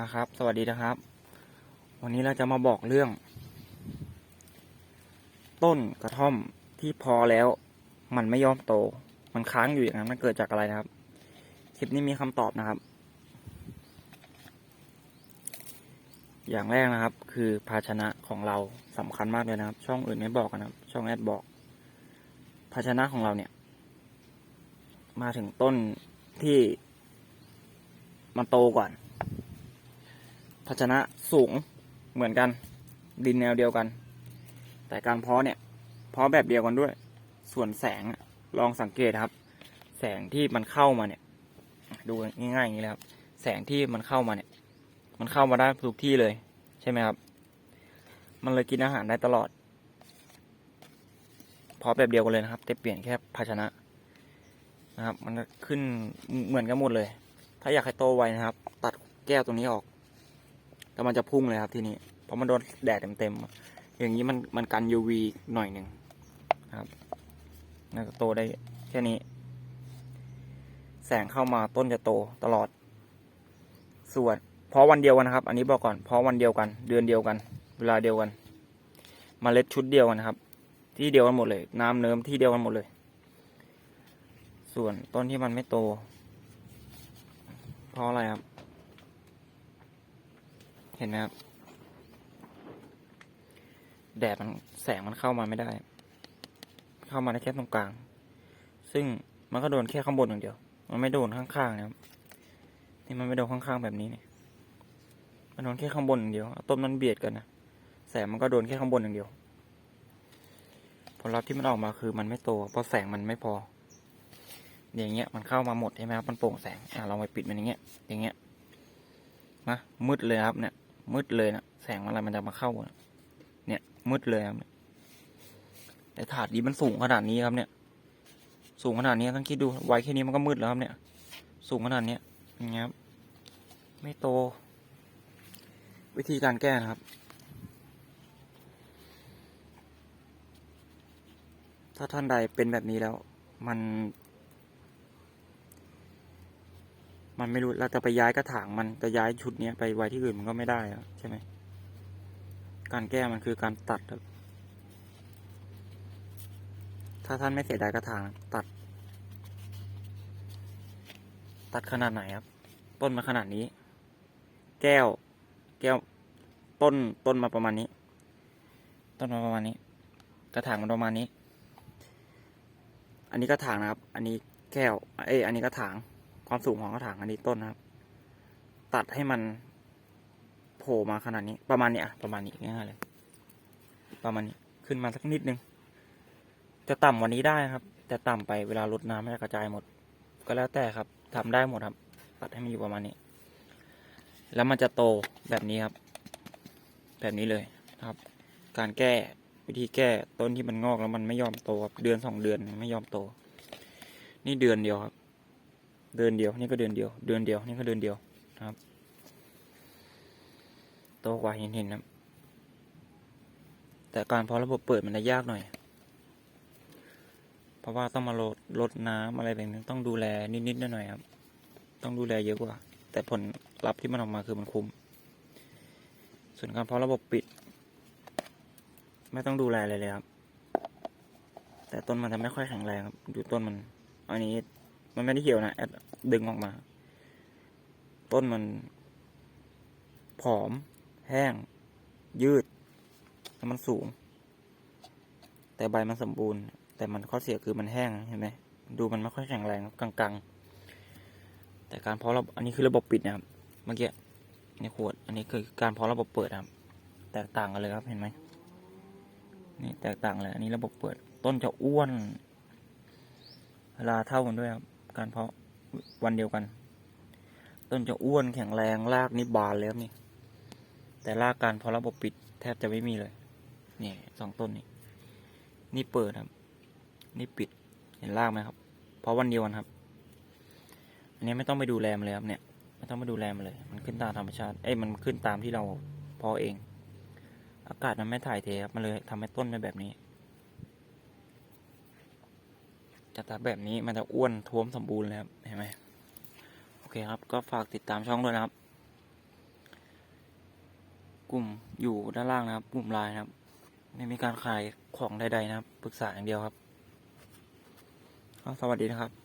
มาครับ สวัสดีนะครับ วันนี้เราจะมาบอกเรื่อง ต้นกระท่อมที่พอแล้ว มันไม่ยอมโต มันค้างอยู่อย่างนั้นมันเกิดจากอะไรนะครับ คลิปนี้มีคำตอบนะครับ อย่างแรกนะครับ คือภาชนะของเราสำคัญมากเลยนะครับ ช่องอื่นไม่บอกนะครับ ช่องแอดบอก ภาชนะของเราเนี่ย มาถึงต้นที่มันโตก่อน ภาชนะสูงเหมือนกัน ดินแนวเดียวกัน แต่การเพาะเนี่ย เพาะแบบเดียวกันด้วย ส่วนแสงลองสังเกตครับ แสงที่มันเข้ามาเนี่ย ดูง่ายๆอย่างนี้เลยครับ แสงที่มันเข้ามาเนี่ย มันเข้ามาได้ทุกที่เลย ใช่ไหมครับ มันเลยกินอาหารได้ตลอดเพาะแบบเดียวกันเลยนะครับ แต่เปลี่ยนแค่ภาชนะนะครับ มันขึ้นเหมือนกันหมดเลย ถ้าอยากให้โตไวนะครับ ตัดแก้วตรงนี้ออก แล้วมันจะพุ่งเลยครับทีนี้เพราะมันโดนแดดเต็มๆอย่างนี้มันมันกัน UV หน่อยหนึ่งนะครับน่าจะโตได้แค่นี้ แสงเข้ามาต้นจะโตตลอด ส่วนเพราะวันเดียวกันนะครับ อันนี้บอกก่อนเพราะวันเดียวกัน เดือนเดียวกัน เวลาเดียวกันมเมล็ดชุดเดียวกันนะครับ ที่เดียวกันหมดเลย น้ำเนิ้มที่เดียวกันหมดเลย ส่วนต้นที่มันไม่โตเพราะอะไรครับ เห็นไหมครับ แดดมันแสงมันเข้ามาไม่ได้ เข้ามาได้แค่ตรงกลาง ซึ่งมันก็โดนแค่ข้างบนอย่างเดียว มันไม่โดนข้างๆนะครับนี่มันไม่โดนข้างๆแบบนี้เนี่ยมันโดนแค่ข้างบนอย่างเดียวต้นมันเบียดกันนะแสงมันก็โดนแค่ข้างบนอย่างเดียว ผลลัพธ์ที่มันออกมาคือมันไม่โตเพราะแสงมันไม่พอ อย่างเงี้ยมันเข้ามาหมดใช่ไหมครับมันโปร่งแสงอะเราไปปิดมันอย่างเงี้ยอย่างเงี้ยนะมืดเลยครับเนี่ย มืดเลยนะแสงอะไรมันจะมาเข้าเนี่ย มืดเลยครับแต่ถาดนี้มันสูงขนาดนี้ครับเนี่ย สูงขนาดนี้ต้องคิดดูไว้แค่นี้มันก็มืดแล้วครับเนี่ย สูงขนาดเนี้ยอย่างเงี้ยครับไม่โต วิธีการแก้นะครับ ถ้าท่านใดเป็นแบบนี้แล้ว มัน มันไม่รู้เราจะไปย้ายกระถางมันจะย้ายชุดเนี้ยไปไว้ที่อื่นมันก็ไม่ได้อะใช่ไหมการแก้มันคือการตัดครับถ้าท่านไม่เสียดายกระถางตัด ตัดขนาดไหนครับ ต้นมาขนาดนี้ แก้ว แก้ว ต้นต้นมาประมาณนี้ ต้นมาประมาณนี้ กระถางมันประมาณนี้ อันนี้กระถางนะครับ อันนี้แก้ว เอ้ยอันนี้กระถาง ความสูงของกระถางอันนี้ต้นนะครับ ตัดให้มันโผล่มาขนาดนี้ ประมาณนี้อะประมาณนี้ง่ายเลย ประมาณนี้ขึ้นมาสักนิดนึง จะต่ำกวันนี้ได้ครับ แต่ต่ำไปเวลารดน้ำมันจะกระจายหมด ก็แล้วแต่ครับทำได้หมดครับ ตัดให้มันอยู่ประมาณนี้ แล้วมันจะโตแบบนี้ครับ แบบนี้เลยนะครับ การแก้วิธีแก้ต้นที่มันงอกแล้วมันไม่ยอมโตครับเดือนสองเดือนไม่ยอมโต นี่เดือนเดียวครับ เดือนเดียวนี่ก็เดือนเดียว เดือนเดียวนี่ก็เดือนเดียวนะครับโตกว่าเห็นเห็นครับแต่การพาะระบบเปิดมันจะยากหน่อย เพราะว่าต้องมาลดลดน้ำอะไรแบบนี้ต้องดูแลนิดๆหน่อยๆครับ ต้องดูแลเยอะกว่า แต่ผลลัพธ์ที่มันออกมาคือมันคุ้ม ส่วนการพาะระบบปิด ไม่ต้องดูแลเลยเลยครับ แต่ต้นมันจะไม่ค่อยแข็งแรงครับ ดูต้นมัน อันนี้ มันไม่ได้เหี่ยวนะแอดดึงออกมา ต้นมัน ผอม แห้ง ยืด แล้วมันสูง แต่ใบมันสมบูรณ์ แต่มันข้อเสียคือมันแห้งเห็นไหมดูมันไม่ค่อยแข็งแรงกลางๆ แต่การเพาะระบบอันนี้คือระบบปิดนะครับเมื่อกี้ในขวด อันนี้คือการเพาะระบบเปิดครับ แตกต่างกันเลยครับเห็นไหมนี่แตกต่างเลย อันนี้ระบบเปิด ต้นจะอ้วน เวลาเท่ากันด้วยครับ การเพาะวันเดียวกัน ต้นจะอ้วนแข็งแรงรากนี่บานเลยครับนี่ แต่รากการเพาะระบบปิด แทบจะไม่มีเลย นี่สองต้นนี่นี่เปิดครับ นี่ปิดเห็นรากไหมครับ เพราะวันเดียวกันครับ อันนี้ไม่ต้องไปดูแลมันเลยครับเนี่ยไม่ต้องไปดูแลมันเลย มันขึ้นตามธรรมชาติเอ้ยมันขึ้นตามที่เราเพาะเอง อากาศมันไม่ถ่ายเทครับมันเลยทำให้ต้นเป็นแบบนี้ จะตัดแบบนี้มันจะอ้วนท้วมสมบูรณ์เลยครับเห็นไหมโอเคครับ ก็ฝากติดตามช่องด้วยนะครับ กลุ่มอยู่ด้านล่างนะครับ กลุ่มไลน์นะครับ ไม่มีการขายของใดๆนะครับปรึกษาอย่างเดียวครับก็สวัสดีนะครับ